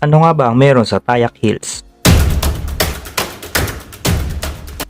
Ano nga ba ang meron sa Tayak Hills?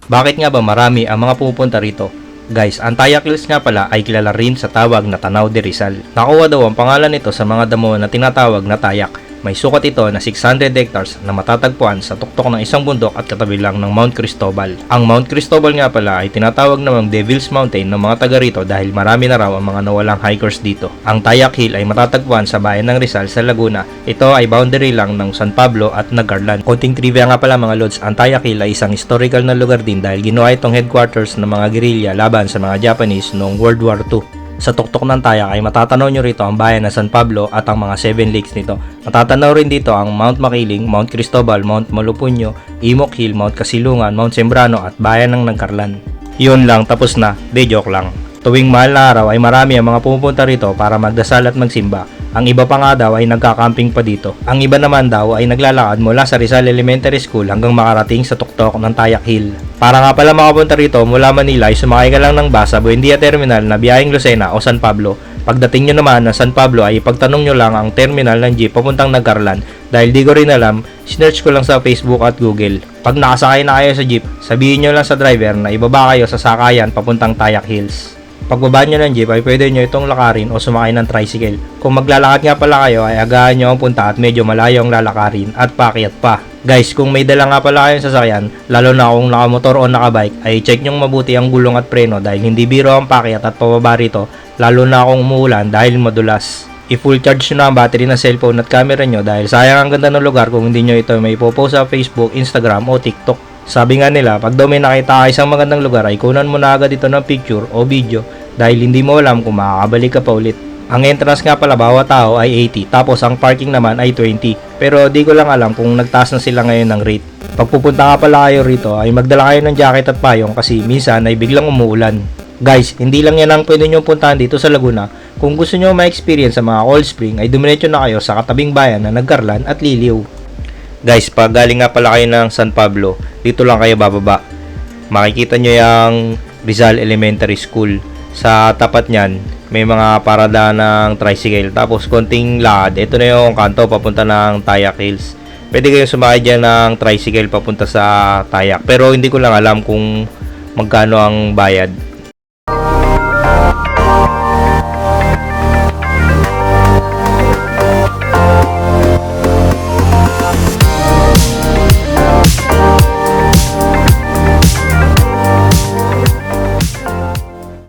Bakit nga ba marami ang mga pupunta rito? Guys, ang Tayak Hills nga pala ay kilala rin sa tawag na Tanaw de Rizal. Nakuha daw ang pangalan nito sa mga damo na tinatawag na Tayak. May sukat ito na 600 hectares na matatagpuan sa tuktok ng isang bundok at katabi lang ng Mount Cristobal. Ang Mount Cristobal nga pala ay tinatawag namang Devil's Mountain ng mga taga rito dahil marami na raw ang mga nawalang hikers dito. Ang Tayak Hill ay matatagpuan sa bayan ng Rizal sa Laguna. Ito ay boundary lang ng San Pablo at Nagarlan. Konting trivia nga pala mga lods, ang Tayak Hill ay isang historical na lugar din dahil ginawa itong headquarters ng mga guerrilla laban sa mga Japanese noong World War II. Sa tuktok ng Tayak ay matatanaw nyo rito ang bayan ng San Pablo at ang mga Seven Lakes nito. Matatanaw rin dito ang Mount Makiling, Mount Cristobal, Mount Malupunyo, Imok Hill, Mount Kasilungan, Mount Sembrano at bayan ng Nagkarlan. Yun lang, tapos na. De joke lang. Tuwing mahal na araw ay marami ang mga pumupunta rito para magdasal at magsimba. Ang iba pa nga daw ay nagkakamping pa dito. Ang iba naman daw ay naglalakad mula sa Rizal Elementary School hanggang makarating sa tuktok ng Tayak Hill. Para nga pala makapunta rito mula Manila ay sumakay ka lang ng bus sa Buendia Terminal na biyaheng Lucena o San Pablo. Pagdating nyo naman ng San Pablo ay ipagtanong nyo lang ang terminal ng jeep papuntang Nagkarlan dahil di ko rin alam, sinearch ko lang sa Facebook at Google. Pag nakasakay na kayo sa jeep, sabihin nyo lang sa driver na ibaba kayo sa sakayan papuntang Tayak Hills. Pagbaba nyo ng jeep ay pwede nyo itong lakarin o sumakay ng tricycle. Kung maglalakad nga pala kayo ay agahan nyo ang punta at medyo malayo ang lalakarin at paakyat pa. Guys, kung may dala nga pala kayong sasakyan, lalo na kung nakamotor o nakabike, ay check nyong mabuti ang gulong at preno dahil hindi biro ang paakyat at pababa rito, lalo na kung umuulan dahil madulas. I-full charge nyo na ang battery ng cellphone at camera nyo dahil sayang ang ganda ng lugar kung hindi nyo ito may ipopost sa Facebook, Instagram o TikTok. Sabi nga nila, pag daw may nakita ka isang magandang lugar ay kunan mo na agad ito ng picture o video dahil hindi mo alam kung makakabalik ka pa ulit. Ang entrance nga pala bawat tao ay 80 tapos ang parking naman ay 20 pero di ko lang alam kung nagtaas na sila ngayon ng rate. Pag pupunta nga pala kayo rito ay magdala kayo ng jacket at payong kasi minsan ay biglang umuulan. Guys, hindi lang yan ang pwede nyo puntahan dito sa Laguna. Kung gusto nyo ma-experience sa mga cold spring ay dumiretso na kayo sa katabing bayan na Nagkarlan at Liliw. Guys, pag galing nga pala kayo ng San Pablo, dito lang kayo bababa. Makikita nyo yung Rizal Elementary School. Sa tapat niyan, may mga parada ng tricycle. Tapos konting lakad. Ito na yung kanto papunta ng Tayak Hills. Pwede kayong sumakay dyan ng tricycle papunta sa Tayak. Pero hindi ko lang alam kung magkano ang bayad.